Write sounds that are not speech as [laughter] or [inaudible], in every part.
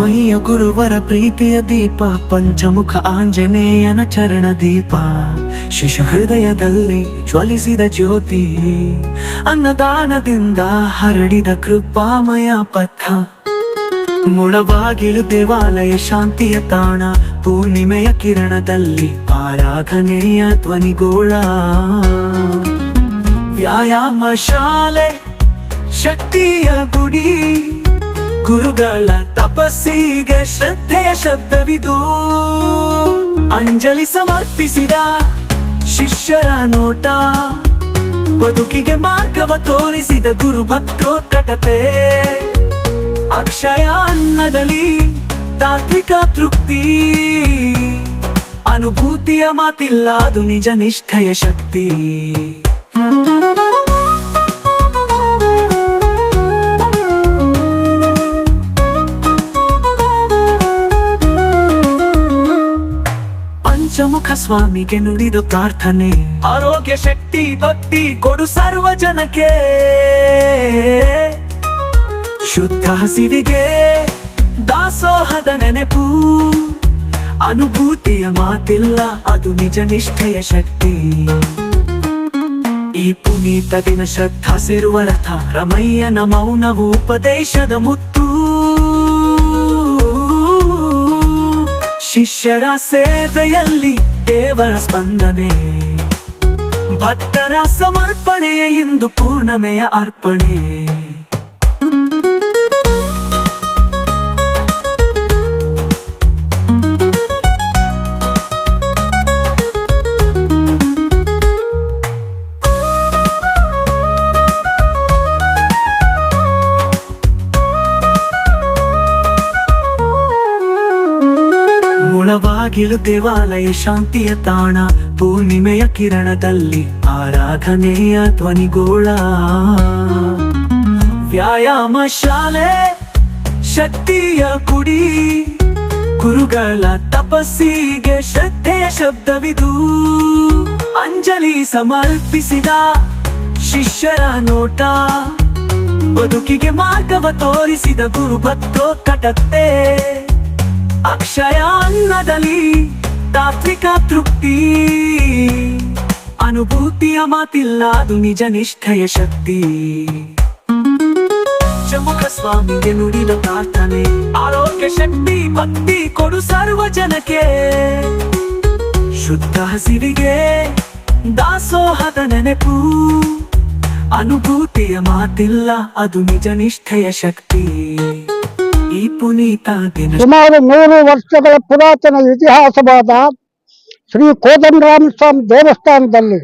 ರಾಮಯ್ಯ ಗುರುವರ ಪ್ರೀತಿಯ ದೀಪ, ಪಂಚಮುಖ ಆಂಜನೇಯನ ಚರಣ ದೀಪ. ಶಿಶು ಹೃದಯದಲ್ಲಿ ಜ್ವಲಿಸಿದ ಜ್ಯೋತಿ, ಅನ್ನದಾನದಿಂದ ಹರಡಿದ ಕೃಪಾಮಯ ಪಥ. ಮುಳಬಾಗಿಲು ದೇವಾಲಯ ಶಾಂತಿಯ ತಾಣ, ಪೂರ್ಣಿಮೆಯ ಕಿರಣದಲ್ಲಿ ಆರಾಧನೆಯ ಧ್ವನಿಗೋಳ. ವ್ಯಾಯಾಮ ಶಾಲೆ, ಶಕ್ತಿಯ ಗುಡಿ. ಗುರುಗಳ ತಪಸ್ಸಿಗೆ ಶ್ರದ್ಧೆಯ ಶಬ್ದವಿದು. ಅಂಜಲಿ ಸಮರ್ಪಿಸಿದ ಶಿಷ್ಯರ ನೋಟ. ಬದುಕಿಗೆ ಮಾರ್ಗವ ತೋರಿಸಿದ ಗುರು ಭಕ್ತೋತ್ಕಟತೆ. ಅಕ್ಷಯ ಅನ್ನದಲ್ಲಿ ತಾತ್ವಿಕ ತೃಪ್ತಿ. ಅನುಭೂತಿಯ ಮಾತಿಲ್ಲ, ಅದು ನಿಜ ನಿಷ್ಠೆಯ ಶಕ್ತಿ. ಸ್ವಾಮಿಗೆ ನುಡಿದು ಪ್ರಾರ್ಥನೆ. ಆರೋಗ್ಯ ಶಕ್ತಿ ಭಕ್ತಿ ಕೊಡು ಸರ್ವ ಜನಕ್ಕೆ. ಶುದ್ಧ ಹಸಿವಿಗೆ ದಾಸೋಹದ ನೆನಪು. ಅನುಭೂತಿಯ ಮಾತಿಲ್ಲ, ಅದು ನಿಜ ನಿಷ್ಠೆಯ ಶಕ್ತಿ. ಈ ಪುನೀತ ದಿನ ಶ್ರದ್ಧಾ ಸಿರುವ ರಥ ರಮಯ್ಯನ ಮೌನವು ಉಪದೇಶದ ಮುತ್ತು. ಶಿಷ್ಯರ ಸೇವೆಯಲ್ಲಿ ದೇವರ ಸ್ಪಂದನೆ. ಭಕ್ತರ ಸಮರ್ಪಣೆಯ ಇಂದು ಪೂರ್ಣಮೆಯ ಅರ್ಪಣೆ. ಮುಳಬಾಗಿಲು ದೇವಾಲಯ ಶಾಂತಿಯ ತಾಣ, ಪೂರ್ಣಿಮೆಯ ಕಿರಣದಲ್ಲಿ ಆರಾಧನೆಯ ಧ್ವನಿಗೋಳ. ವ್ಯಾಯಾಮ ಶಾಲೆ, ಶಕ್ತಿಯ ಕುಡಿ ಗುರುಗಳ ತಪಸ್ಸಿಗೆ ಶ್ರದ್ಧೆಯ ಶಬ್ದವಿದು. ಅಂಜಲಿ ಸಮರ್ಪಿಸಿದ ಶಿಷ್ಯರ ನೋಟ, ಬದುಕಿಗೆ ಮಾರ್ಗವ ತೋರಿಸಿದ ಗುರು ಭಕ್ತೋತ್ಕಟತೆ ಅಕ್ಷಯ ಅನ್ನದಲ್ಲಿ ತಾತ್ವಿಕ ತೃಪ್ತಿ. ಅನುಭೂತಿಯ ಮಾತಿಲ್ಲ, ಅದು ನಿಜ ನಿಷ್ಠೆಯ ಶಕ್ತಿ. ಚಮುಖ ಸ್ವಾಮಿಗೆ ನುಡಿದ ಪ್ರಾರ್ಥನೆ, ಆರೋಗ್ಯ, ಶಕ್ತಿ, ಭಕ್ತಿ ಕೊಡು ಸರ್ವ ಜನಕ್ಕೆ. ಶುದ್ಧ ಹಸಿರಿಗೆ ದಾಸೋಹದ ನೆನಪು, ಅನುಭೂತಿಯ ಮಾತಿಲ್ಲ, ಅದು ನಿಜ ನಿಷ್ಠೆಯ ಶಕ್ತಿ. ಈ ಪುನೀತ ಸುಮಾರು ನೂರು ವರ್ಷಗಳ ಪುರಾತನ ಇತಿಹಾಸವಾದ ಶ್ರೀ ಕೋದಂಡರಾಮ ಸ್ವಾಮಿ ದೇವಸ್ಥಾನದಲ್ಲಿ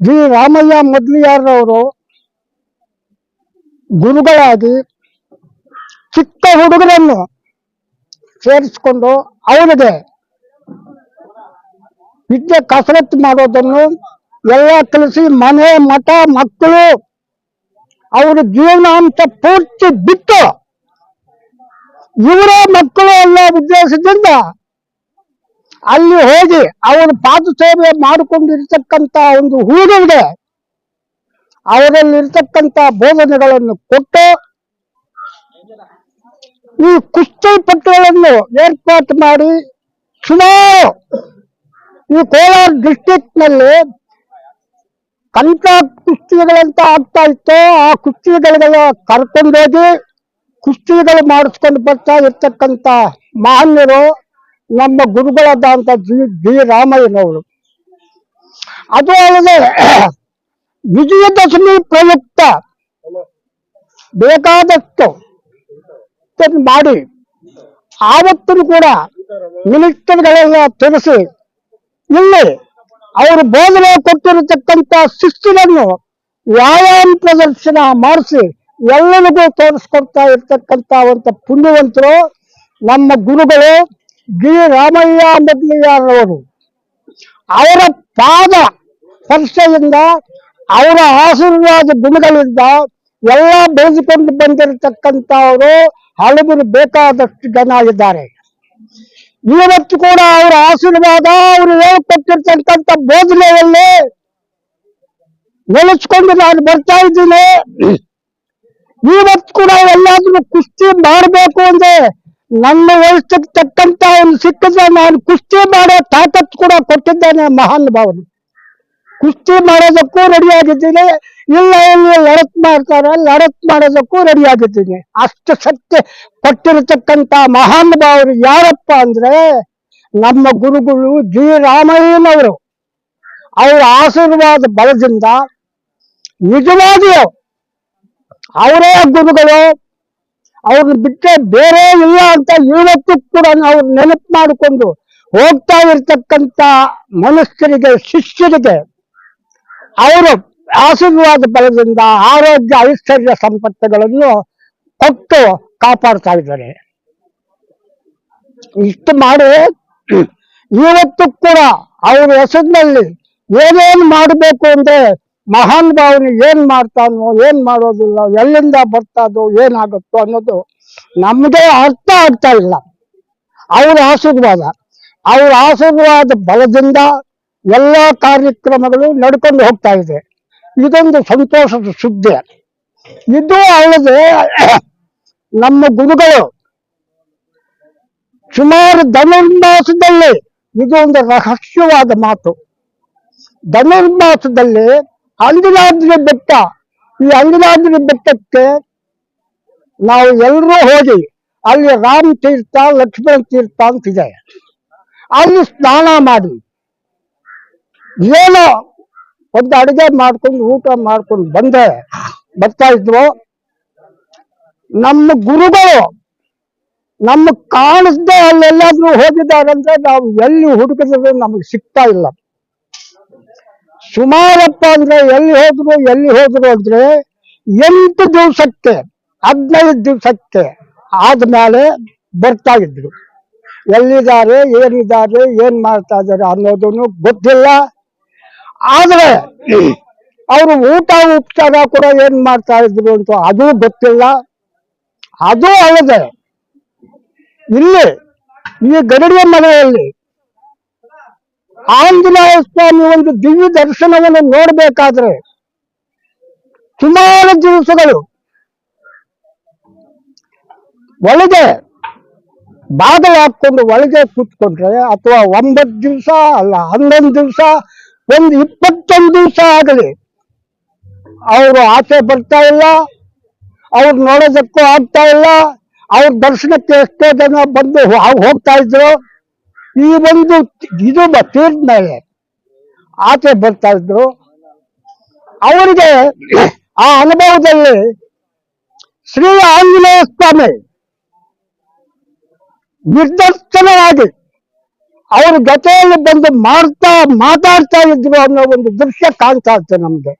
ಜಿ. ರಾಮಯ್ಯ ಮೊದಲಿಯಾರವರು ಗುರುಗಳಾಗಿ ಚಿಕ್ಕ ಹುಡುಗರನ್ನು ಸೇರಿಸಿಕೊಂಡು ಅವರಿಗೆ ವಿದ್ಯೆ ಕಸರತ್ತು ಮಾಡೋದನ್ನು ಎಲ್ಲ ಕಲಿಸಿ ಮನೆ, ಮಠ, ಮಕ್ಕಳು ಅವರ ಅಂತ ಪೂರ್ತಿ ಬಿತ್ತು. ಇವರ ಮಕ್ಕಳು ಎಲ್ಲ ಉದ್ದೇಶದಿಂದ ಅಲ್ಲಿ ಹೋಗಿ ಅವರ ಪಾದ ಸೇವೆ ಮಾಡಿಕೊಂಡಿರ್ತಕ್ಕಂತ ಒಂದು ಹುಡುಗರಿಗೆ ಅವರಲ್ಲಿರ್ತಕ್ಕಂತ ಬೋಧನೆಗಳನ್ನು ಕೊಟ್ಟು ಈ ಕುಸ್ತಿ ಪಟ್ಟುಗಳನ್ನು ಏರ್ಪಾಟು ಮಾಡಿ ಸುಮಾರು ಈ ಕೋಲಾರ ಡಿಸ್ಟಿಕ್ ಕಂಟ್ರಾಕ್ಟ್ ಕುಸ್ತಿಗಳಂತ ಆಗ್ತಾ ಇತ್ತು, ಆ ಕುಸ್ತಿಗಳಿಗೆಲ್ಲ ಕರ್ಕೊಂಡೋಗಿ ಕುಸ್ತಿಗಳು ಮಾಡಿಸ್ಕೊಂಡು ಬರ್ತಾ ಇರ್ತಕ್ಕಂತ ಮಾನ್ಯರು ನಮ್ಮ ಗುರುಗಳಾದಂತ ಜಿ ಜಿ ರಾಮಯ್ಯನವರು. ಅದು ಅಲ್ಲದೆ ವಿಜಯದಶಮಿ ಪ್ರಯುಕ್ತ ಬೇಕಾದಷ್ಟು ಮಾಡಿ ಆವತ್ತೂ ಕೂಡ ಮಿನಿಸ್ಟರ್ಗಳೆಲ್ಲ ತಿಳಿಸಿ, ಇಲ್ಲಿ ಅವರು ಬೋಧನೆ ಕೊಟ್ಟಿರತಕ್ಕಂತ ಶಿಸ್ತುಗಳನ್ನು ವ್ಯಾಯಾಮ ಪ್ರದರ್ಶನ ಮಾಡಿಸಿ ಎಲ್ಲರಿಗೂ ತೋರಿಸ್ಕೊಡ್ತಾ ಇರ್ತಕ್ಕಂತ ಅವಂತ ಪುಣ್ಯವಂತರು ನಮ್ಮ ಗುರುಗಳು ಗಿ ರಾಮಯ್ಯ ಮೊದಲಿಯಾರವರು ಅವರ ಪಾದ ಸ್ಪರ್ಶದಿಂದ ಅವರ ಆಶೀರ್ವಾದ ಗುಣಗಳಿಂದ ಎಲ್ಲ ಬೆಳೆದುಕೊಂಡು ಬಂದಿರತಕ್ಕಂಥವರು ಹಲವರು ಬೇಕಾದಷ್ಟು ಜನ ಇದ್ದಾರೆ. ಇವತ್ತು ಕೂಡ ಅವರ ಆಶೀರ್ವಾದ ಅವರು ಹೇಳ್ಕೊಟ್ಟಿರ್ತಕ್ಕಂಥ ಬೋಧನೆಯಲ್ಲಿ ನೆಲೆಸ್ಕೊಂಡು ನಾನು ಬರ್ತಾ ಇದ್ದೀನಿ. ಇವತ್ತು ಕೂಡ ಎಲ್ಲಾದ್ರೂ ಕುಸ್ತಿ ಮಾಡಬೇಕು ಅಂದ್ರೆ ನನ್ನ ವಯಸ್ಸಿಗೆ ತಕ್ಕಂತ ಒಂದು ಸಿಕ್ಕಿದ್ರೆ ನಾನು ಕುಸ್ತಿ ಮಾಡೋ ತಾಕತ್ತು ಕೂಡ ಕೊಟ್ಟಿದ್ದಾನೆ ಮಹಾನ್ ಭಾವನೆ. ಕುಸ್ತಿ ಮಾಡೋದಕ್ಕೂ ರೆಡಿ ಆಗಿದ್ದೀನಿ. ಇಲ್ಲ, ಇಲ್ಲಿ ಲಡತ್ ಮಾಡ್ತಾರೆ. ಲಡತ್ ಮಾಡೋದಕ್ಕೂ ರೆಡಿ ಆಗಿದ್ದೀನಿ. ಅಷ್ಟು ಸತ್ಯ ಕೊಟ್ಟಿರತಕ್ಕಂತ ಮಹಾನುಭಾವರು ಯಾರಪ್ಪ ಅಂದ್ರೆ ನಮ್ಮ ಗುರುಗಳು ಜಿ. ರಾಮಯ್ಯನವರು. ಅವರ ಆಶೀರ್ವಾದ ಬಲದಿಂದ ನಿಜವಾಗಿಯೂ ಅವರೇ ಗುರುಗಳು. ಅವ್ರನ್ನ ಬಿಟ್ಟರೆ ಬೇರೆ ಇಲ್ಲ ಅಂತ ಇವತ್ತು ಕೂಡ ನಾವು ನೆನಪು ಮಾಡಿಕೊಂಡು ಹೋಗ್ತಾ ಇರ್ತಕ್ಕಂಥ ಮನುಷ್ಯರಿಗೆ ಶಿಷ್ಯರಿಗೆ, ಅವರು ಆಶೀರ್ವಾದ ಬಲದಿಂದ ಆರೋಗ್ಯ ಐಶ್ವರ್ಯ ಸಂಪತ್ತುಗಳನ್ನು ಕೊಟ್ಟು ಕಾಪಾಡ್ತಾ ಇದ್ದಾರೆ. ಇಷ್ಟು ಮಾಡಿ ಇವತ್ತು ಕೂಡ ಅವ್ರ ಹೆಸರಿನಲ್ಲಿ ಏನೇನ್ ಮಾಡಬೇಕು ಅಂದ್ರೆ ಮಹಾನ್ ಭಾವನೆ ಏನ್ ಮಾಡ್ತಾನೋ, ಏನ್ ಮಾಡೋದಿಲ್ಲ, ಎಲ್ಲಿಂದ ಬರ್ತಾದೋ, ಏನಾಗುತ್ತೋ ಅನ್ನೋದು ನಮ್ಗೆ ಅರ್ಥ ಆಗ್ತಾ ಇಲ್ಲ. ಅವ್ರ ಆಶೀರ್ವಾದ ಅವ್ರ ಆಶೀರ್ವಾದ ಬಲದಿಂದ ಎಲ್ಲಾ ಕಾರ್ಯಕ್ರಮಗಳು ನಡ್ಕೊಂಡು ಹೋಗ್ತಾ ಇದೆ. ಇದೊಂದು ಸಂತೋಷದ ಸುದ್ದಿ ಇದು ಅಲ್ಲದೆ [coughs] ನಮ್ಮ ಗುರುಗಳು ಸುಮಾರು ಧನುರ್ಮಾಸದಲ್ಲಿ ಇದು ಒಂದು ರಹಸ್ಯವಾದ ಮಾತು. ಧನುರ್ಮಾಸದಲ್ಲಿ ಅಂಜನಾದ್ರಿ ಬೆಟ್ಟ, ಈ ಅಂಜನಾದ್ರಿ ಬೆಟ್ಟಕ್ಕೆ ನಾವು ಎಲ್ಲರೂ ಹೋಗಿ ಅಲ್ಲಿ ರಾಮ ತೀರ್ಥ, ಲಕ್ಷ್ಮಣ ತೀರ್ಥ ಅಂತಿದೆ ಅಲ್ಲಿ ಸ್ನಾನ ಮಾಡಿ. ಏನೋ ಒಂದು ಅಡುಗೆ ಮಾಡ್ಕೊಂಡು ಊಟ ಮಾಡ್ಕೊಂಡು ಬಂದೆ ಬರ್ತಾ ಇದ್ರು ನಮ್ಮ ಗುರುಗಳು ನಮ್ಮ ಕಾಣಿಸ್ದೆ ಅಲ್ಲೆಲ್ಲಾದ್ರೂ ಹೋಗಿದ್ದಾರಂದ್ರೆ ನಾವು ಎಲ್ಲಿ ಹುಡುಕಿದ್ರು ನಮಗೆ ಸಿಗ್ತಾ ಇಲ್ಲ. ಸುಮಾರಪ್ಪ ಅಂದ್ರೆ ಎಲ್ಲಿ ಹೋದ್ರು ಎಲ್ಲಿ ಹೋದ್ರು ಅಂದ್ರೆ ಎಂಟು ದಿವಸಕ್ಕೆ, ಹದಿನೈದು ದಿವಸಕ್ಕೆ ಆದ್ಮೇಲೆ ಬರ್ತಾ ಇದ್ರು. ಎಲ್ಲಿದ್ದಾರೆ, ಏನಿದ್ದಾರೆ, ಏನ್ ಮಾಡ್ತಾ ಇದ್ದಾರೆ ಅನ್ನೋದನ್ನು ಗೊತ್ತಿಲ್ಲ. ಆದ್ರೆ ಅವರು ಊಟ ಉಪಚಾರ ಕೂಡ ಏನ್ ಮಾಡ್ತಾ ಇದ್ರು ಅಂತ ಅದು ಗೊತ್ತಿಲ್ಲ. ಅದು ಅಲ್ಲದೆ ಇಲ್ಲಿ ಈ ಗರಡಿಯ ಮನೆಯಲ್ಲಿ ಆಂಜನೇಯ ಸ್ವಾಮಿ ಒಂದು ದಿವ್ಯ ದರ್ಶನವನ್ನು ನೋಡ್ಬೇಕಾದ್ರೆ ಸುಮಾರು ದಿವಸಗಳು ಒಳಗೆ ಬಾಗಿಲು ಹಾಕೊಂಡು ಒಳಗೆ ಕೂತ್ಕೊಂಡ್ರೆ ಅಥವಾ ಒಂಬತ್ತು ದಿವಸ ಅಲ್ಲ, ಹನ್ನೊಂದು ದಿವಸ ಒಂದು ಇಪ್ಪತ್ತೊಂದು ದಿವಸ ಆಗಲಿ. ಅವರು ಆಸೆ ಬರ್ತಾ ಇಲ್ಲ, ಅವ್ರು ನೋಡೋದಕ್ಕೂ ಆಗ್ತಾ ಇಲ್ಲ, ಅವ್ರ ದರ್ಶನಕ್ಕೆ ಎಷ್ಟೋ ಜನ ಬಂದು ಹೋಗ್ತಾ ಇದ್ರು. ಈ ಒಂದು ಇದು ತೀರ್ದ ಮೇಲೆ ಆಚೆ ಬರ್ತಾ ಇದ್ರು. ಅವರಿಗೆ ಆ ಅನುಭವದಲ್ಲಿ ಶ್ರೀ ಆಂಜನೇಯ ಸ್ವಾಮಿ ನಿರ್ದರ್ಶನವಾಗಿ ಅವ್ರ ಜೊತೆಯಲ್ಲಿ ಬಂದು ಮಾಡ್ತಾ, ಮಾತಾಡ್ತಾ ಇದ್ರು ಅನ್ನೋ ಒಂದು ದೃಶ್ಯ ಕಾಣ್ತಾ ಇತ್ತು ನಮ್ಗೆ.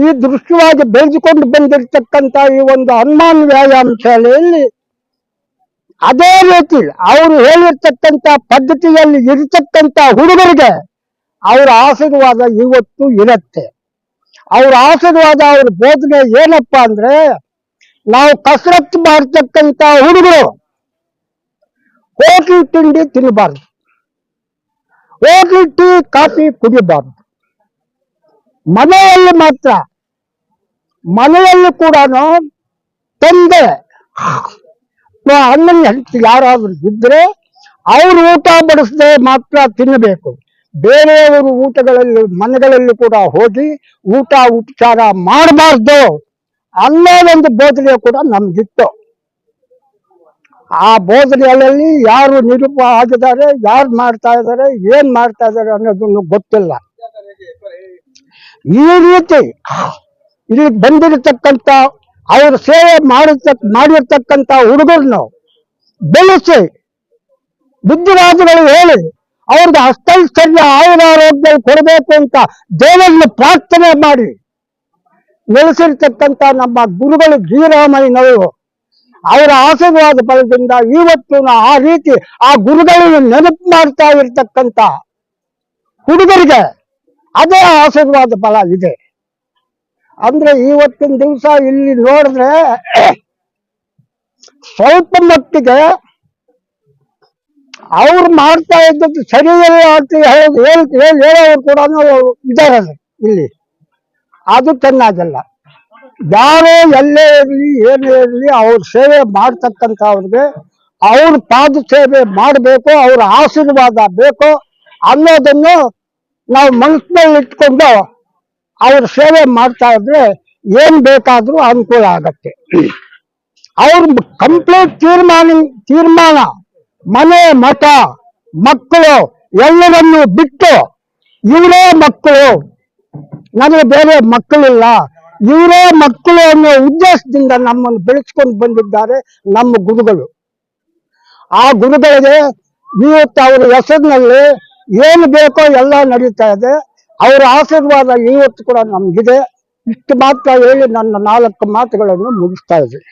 ಈ ದೃಶ್ಯವಾಗಿ ಬೆಳೆದುಕೊಂಡು ಬಂದಿರತಕ್ಕಂತ ಈ ಒಂದು ಹನುಮಾನ್ ವ್ಯಾಯಾಮ ಶಾಲೆಯಲ್ಲಿ ಅದೇ ರೀತಿ ಅವರು ಹೇಳಿರ್ತಕ್ಕಂತ ಪದ್ಧತಿಯಲ್ಲಿ ಇರತಕ್ಕಂತ ಹುಡುಗರಿಗೆ ಅವರ ಆಶೀರ್ವಾದ ಇವತ್ತು ಇರತ್ತೆ. ಅವ್ರ ಆಶೀರ್ವಾದ, ಅವ್ರ ಬೋಧನೆ ಏನಪ್ಪಾ ಅಂದ್ರೆ ನಾವು ಕಸರತ್ತು ಮಾಡ್ತಕ್ಕಂತ ಹುಡುಗರು ಹೋಟ್ಲ್ ತಿಂಡಿ ತಿನ್ನಬಾರ್ದು ಹೋಟ್ಲ್ ಟೀ, ಕಾಫಿ ಕುಡಿಬಾರ್ದು. ಮನೆಯಲ್ಲಿ ಮಾತ್ರ, ಮನೆಯಲ್ಲಿ ಕೂಡ ತಂದೆ ಅಣ್ಣನ ಹೆಂಡತಿ ಯಾರಾದ್ರೂ ಇದ್ರೆ ಅವ್ರು ಊಟ ಬಡಿಸದೆ ಮಾತ್ರ ತಿನ್ನಬೇಕು ಬೇರೆಯವರು ಊಟಗಳಲ್ಲಿ, ಮನೆಗಳಲ್ಲಿ ಕೂಡ ಹೋಗಿ ಊಟ ಉಪಚಾರ ಮಾಡಬಾರ್ದು ಅನ್ನೋದೊಂದು ಬೋಧನೆ ಕೂಡ ನಮ್ಗಿತ್ತು. ಆ ಬೋಧನೆಗಳಲ್ಲಿ ಯಾರು ನಿರೂಪ ಆಗಿದ್ದಾರೆ, ಯಾರು ಮಾಡ್ತಾ ಇದ್ದಾರೆ, ಏನ್ ಮಾಡ್ತಾ ಇದ್ದಾರೆ ಅನ್ನೋದನ್ನು ಗೊತ್ತಿಲ್ಲ. ಈ ರೀತಿ ಇಲ್ಲಿ ಬಂದಿರತಕ್ಕಂತ ಅವ್ರ ಸೇವೆ ಮಾಡಿರ್ತಕ್ ಮಾಡಿರ್ತಕ್ಕಂತ ಹುಡುಗರನ್ನು ಬೆಳೆಸಿ ಬುದ್ಧಿವಾದಗಳು ಹೇಳಿ ಅವ್ರಿಗೆ ಹಸ್ತೈಶ್ವರ್ಯ ಆಯುರಾರೋಗ್ಯ ಕೊಡಬೇಕು ಅಂತ ದೇವರನ್ನು ಪ್ರಾರ್ಥನೆ ಮಾಡಿ ನೆಲೆಸಿರ್ತಕ್ಕಂತ ನಮ್ಮ ಗುರುಗಳು ಶ್ರೀರಾಮಯ್ಯನವರು ಅವರ ಆಶೀರ್ವಾದ ಬಲದಿಂದ ಇವತ್ತು ಆ ರೀತಿ ಆ ಗುರುಗಳನ್ನು ನೆನಪು ಮಾಡ್ತಾ ಇರ್ತಕ್ಕಂತ ಹುಡುಗರಿಗೆ ಅದೇ ಆಶೀರ್ವಾದ ಬಲ ಇದೆ. ಅಂದ್ರೆ ಇವತ್ತಿನ ದಿವಸ ಇಲ್ಲಿ ನೋಡಿದ್ರೆ ಸ್ವಲ್ಪ ಮಟ್ಟಿಗೆ ಅವ್ರು ಮಾಡ್ತಾ ಇದ್ದದ್ದು ಸರಿಯಲ್ಲ ಅಂತ ಹೇಳ್- ಹೇಳೋರು ಕೂಡ ಇದ್ದಾರೆ ಇಲ್ಲಿ ಅದು ಚೆನ್ನಾಗಿಲ್ಲ ಯಾರೋ ಎಲ್ಲೇ ಇರಲಿ, ಏನೇ ಇರಲಿ, ಅವ್ರ ಸೇವೆ ಮಾಡ್ತಕ್ಕಂಥವ್ರಿಗೆ ಅವ್ರ ಪಾದ ಸೇವೆ ಮಾಡಬೇಕು, ಅವ್ರ ಆಶೀರ್ವಾದ ಬೇಕು ಅನ್ನೋದನ್ನು ನಾವು ಮನಸ್ಸಿನಲ್ಲಿ ಇಟ್ಕೊಂಡು ಅವ್ರ ಸೇವೆ ಮಾಡ್ತಾ ಇದ್ರೆ ಏನ್ ಬೇಕಾದ್ರೂ ಅನುಕೂಲ ಆಗತ್ತೆ. ಅವ್ರ ಕಂಪ್ಲೀಟ್ ತೀರ್ಮಾನ ತೀರ್ಮಾನ, ಮನೆ, ಮಠ, ಮಕ್ಕಳು ಎಲ್ಲರನ್ನು ಬಿಟ್ಟು ಇವರೇ ಮಕ್ಕಳು. ನನಗೆ ಬೇರೆ ಮಕ್ಕಳಿಲ್ಲ. ಇವರೇ ಮಕ್ಕಳು ಅನ್ನೋ ಉದ್ದೇಶದಿಂದ ನಮ್ಮನ್ನು ಬೆಳೆಸ್ಕೊಂಡು ಬಂದಿದ್ದಾರೆ ನಮ್ಮ ಗುರುಗಳು. ಆ ಗುರುಗಳಿಗೆ ಇವತ್ತು ಅವರ ಹೆಸರಿನಲ್ಲಿ ಏನು ಬೇಕೋ ಎಲ್ಲ ನಡೀತಾ ಇದೆ. ಅವರ ಆಶೀರ್ವಾದ ಇವತ್ತು ಕೂಡ ನಮಗಿದೆ. ಇಷ್ಟು ಮಾತ್ರ ಹೇಳಿ ನನ್ನ ನಾಲ್ಕು ಮಾತುಗಳನ್ನು ಮುಗಿಸ್ತಾ ಇದ್ದೀನಿ.